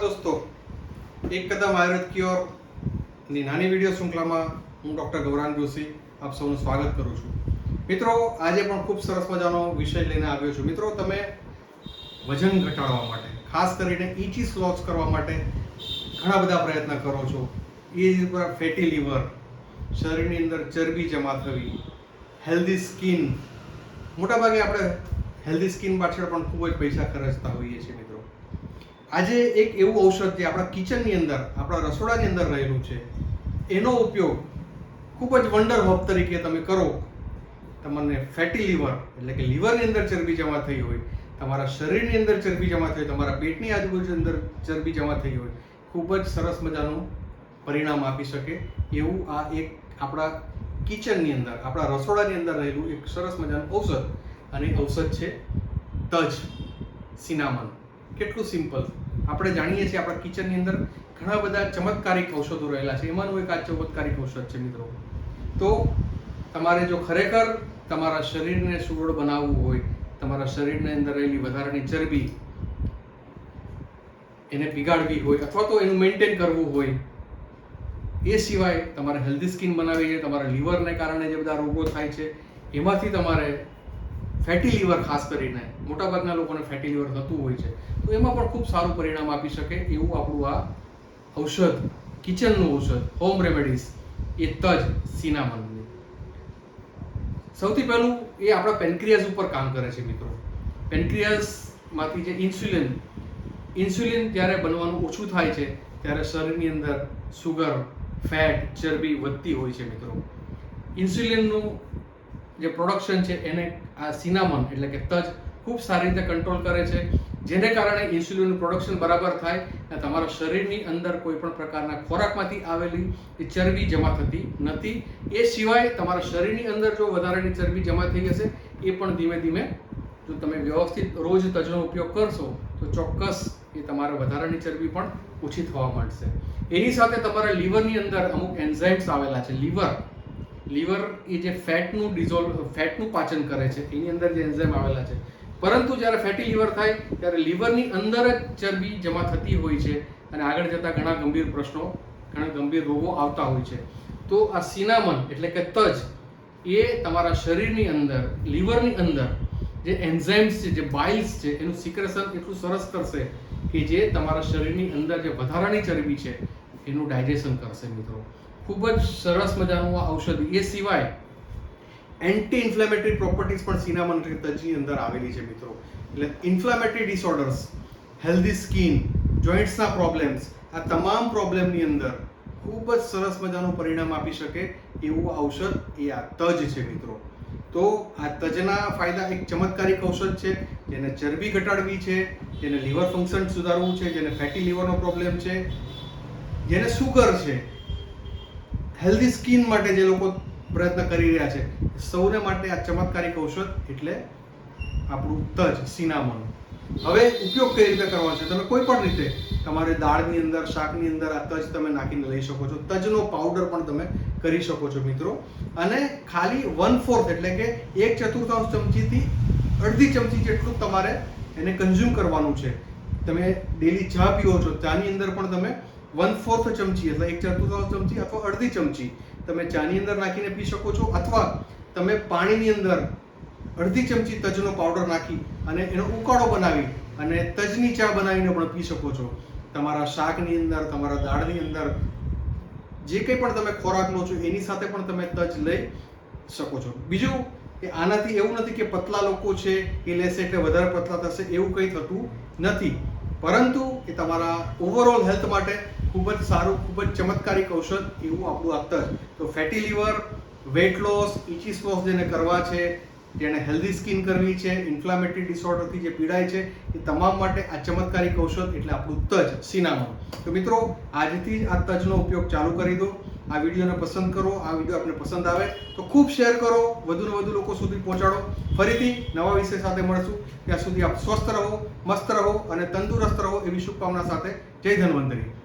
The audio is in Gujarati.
દોસ્તો એક કદમ આયુર્વેદ ક્યોરની નાની વીડિયો શૃંખલામાં હું ડૉક્ટર ગૌરાંગ જોશી આપ સૌનું સ્વાગત કરું છું. મિત્રો, આજે પણ ખૂબ સરસ મજાનો વિષય લઈને આવ્યો છું. મિત્રો, તમે વજન ઘટાડવા માટે, ખાસ કરીને ઇચીસ લોસ કરવા માટે ઘણા બધા પ્રયત્ન કરો છો. એ ઉપર ફેટી લીવર શરીરની અંદર ચરબી જમા થવી હેલ્ધી સ્કિન મોટાભાગે આપણે હેલ્ધી સ્કિન પાછળ પણ ખૂબ જ પૈસા ખર્ચતા હોઈએ છીએ મિત્રો. આજે એક એવું ઔષધ જે આપણા કિચનની અંદર, આપણા રસોડાની અંદર રહેલું છે, એનો ઉપયોગ ખૂબ જ વંડર હોપ તરીકે તમે કરો. તમને ફેટી લીવર એટલે કે લીવરની અંદર ચરબી જમા થઈ હોય, તમારા શરીરની અંદર ચરબી જમા થઈ હોય, તમારા પેટની આજુબાજુ અંદર ચરબી જમા થઈ હોય, ખૂબ જ સરસ મજાનું પરિણામ આપી શકે એવું આ એક આપણા કિચનની અંદર, આપણા રસોડાની અંદર રહેલું એક સરસ મજાનું ઔષધ. અને ઔષધ છે તજ, સિનામન. કેટલું સિમ્પલ આપણે જાણીએ છીએ આપણા કિચનની અંદર ઘણા બધા ચમત્કારિક ઔષધો રહેલા છે. એમાંનું એક આ ચમત્કારિક ઔષધ છે મિત્રો. તો તમારે જો ખરેખર તમારા શરીરને સુદૃઢ બનાવવું હોય, તમારા શરીરની અંદર રહેલી વધારાની ચરબી એને પીગાડવી હોય અથવા તો એનું મેન્ટેન કરવું હોય, એ સિવાય તમારે હેલ્ધી સ્કિન બનાવી છે તમારા લીવરને કારણે જે બધા રોગો થાય છે, એમાંથી તમારે ફેટી લીવર ખાસ કરીને, મોટાભાગના લોકોને ફેટી લીવર થતું હોય છે. તો એમાં પણ ખૂબ સારું પરિણામ આપી શકે એવું આપણું આ ઔષધ, કિચનનું ઔષધ હોમ રેમેડીઝ એ તજ સિનામનની સૌથી પહેલું એ આપણા પેન્ક્રિયાસ ઉપર કામ કરે છે મિત્રો. પેન્ક્રિયાસમાંથી જે ઇન્સ્યુલિન ઇન્સ્યુલિન જ્યારે બનવાનું ઓછું થાય છે, ત્યારે શરીરની અંદર સુગર, ફેટ, ચરબી વધતી હોય છે મિત્રો. ઇન્સ્યુલિનનું જે પ્રોડક્શન છે એને આ સિનામન એટલે કે તજ ખૂબ સારી રીતે કંટ્રોલ કરે છે. જેને કારણે ઇન્સ્યુલિનનું પ્રોડક્શન બરાબર થાય અને તમારા શરીરની અંદર કોઈ પણ પ્રકારના ખોરાકમાંથી આવેલી એ ચરબી જમા થતી નથી. એ સિવાય તમારા શરીરની અંદર જો વધારાની ચરબી જમા થઈ હશે એ પણ ધીમે ધીમે જો તમે વ્યવસ્થિત રોજ તજનો ઉપયોગ કરશો, તો ચોક્કસ એ તમારે વધારાની ચરબી પણ ઓછી થવા માંડશે. એની સાથે તમારા લીવરની અંદર અમુક એન્ઝાઇમ્સ આવેલા છે લીવર લીવર એ જે ફેટનું ડિઝોલ્વ, ફેટનું પાચન કરે છે, એની અંદર જે એન્ઝાઇમ આવેલા છે. પરંતુ જ્યારે ફેટી લીવર થાય, ત્યારે લીવરની અંદર જ ચરબી જમા થતી હોય છે અને આગળ જતા ઘણા ગંભીર પ્રશ્નો, ઘણા ગંભીર રોગો આવતા હોય છે. તો આ સિનામન એટલે કે તજ, એ તમારા શરીરની અંદર, લીવરની અંદર જે એન્ઝાઇમ્સ છે, જે બાઇલ્સ છે, એનું સિક્રેશન એટલું સરસ કરશે કે જે તમારા શરીરની અંદર જે વધારાની ચરબી છે, એનું ડાયજેશન કરશે મિત્રો. ખૂબ જ સરસ મજાનું આ ઔષધિ. એ સિવાય એન્ટી ઇન્ફ્લેમેટરી પ્રોપર્ટીઝ પણ સિનામન તજની અંદર આવેલી છે મિત્રો. એટલે ઇન્ફ્લેમેટરી ડિસઓર્ડર્સ હેલ્ધી સ્કિન જોઈન્ટ્સના પ્રોબ્લેમ્સ આ તમામ પ્રોબ્લેમની અંદર ખૂબ જ સરસ મજાનું પરિણામ આપી શકે એવું ઔષધ એ આ તજ છે મિત્રો. તો આ તજના ફાયદા એક ચમત્કારિક ઔષધ છે, જેને ચરબી ઘટાડવી છે, જેને લીવર ફંક્શન સુધારવું છે, જેને ફેટી લીવરનો પ્રોબ્લેમ છે, જેને સુગર છે. હેલ્ધી સ્કિન માટે જે લોકો પ્રયત્ન કરી રહ્યા છે, સૌને માટે આ ચમત્કારિક ઔષધ એટલે આપણું તજ સિનામોન હવે ઉપયોગ કઈ રીતે કરવાનો છે? તમે કોઈ પણ રીતે તમારે દાળની અંદર, શાકની અંદર આ તજ તમે નાખીને લઈ શકો છો. તજનો પાવડર પણ તમે કરી શકો છો મિત્રો. અને ખાલી વન ફોર્થ એટલે કે એક ચતુર્થાંશ ચમચીથી અડધી ચમચી જેટલું તમારે એને કન્ઝ્યુમ કરવાનું છે. તમે ડેલી ચા પીવો છો, ચાની અંદર પણ તમે વન ફોર્થ ચમચી, એટલે એક ચતુર્થાંશ ચમચી અથવા અડધી ચમચી તમે ચાની અંદર નાખીને પી શકો છો અથવા તમે પાણીની અંદર અડધી ચમચી તજનો પાવડર નાખી અને એનો ઉકાળો બનાવી અને તજની ચા બનાવીને પણ પી શકો છો. તમારા શાકની અંદર, તમારા દાળની અંદર, જે કંઈ પણ તમે ખોરાક લો છો, એની સાથે પણ તમે તજ લઈ શકો છો. બીજું કે આનાથી એવું નથી કે પતલા લોકો છે એ લેશે એટલે વધારે પતલા થશે, એવું કંઈ થતું નથી. પરંતુ એ તમારા ઓવરઓલ હેલ્થ માટે ખૂબ જ સારું, ખૂબ જ ચમત્કારિક ઔષધ એવું આપણું તજ તો fatty liver weight loss ઇચીસ loss જેને કરવા છે જેને હેલ્ધી સ્કિન કરવી છે ઇન્ફ્લામેટરી ડિસઓર્ડરથી જે પીડાય છે, એ તમામ માટે આ ચમત્કારિક ઔષધ એટલે આપણું તજ સિનામન તો મિત્રો, આજથી જ આ તજનો ઉપયોગ ચાલુ કરી દો. આ વિડીયોને પસંદ કરો, આ વીડિયો આપને પસંદ આવે તો ખૂબ શેર કરો, વધુને વધુ લોકો સુધી પહોંચાડો. ફરીથી નવા વિષય સાથે મળશું. ત્યાં સુધી આપ સ્વસ્થ રહો, મસ્ત રહો અને તંદુરસ્ત રહો એવી શુભકામના સાથે. જય ધન્વંતરી.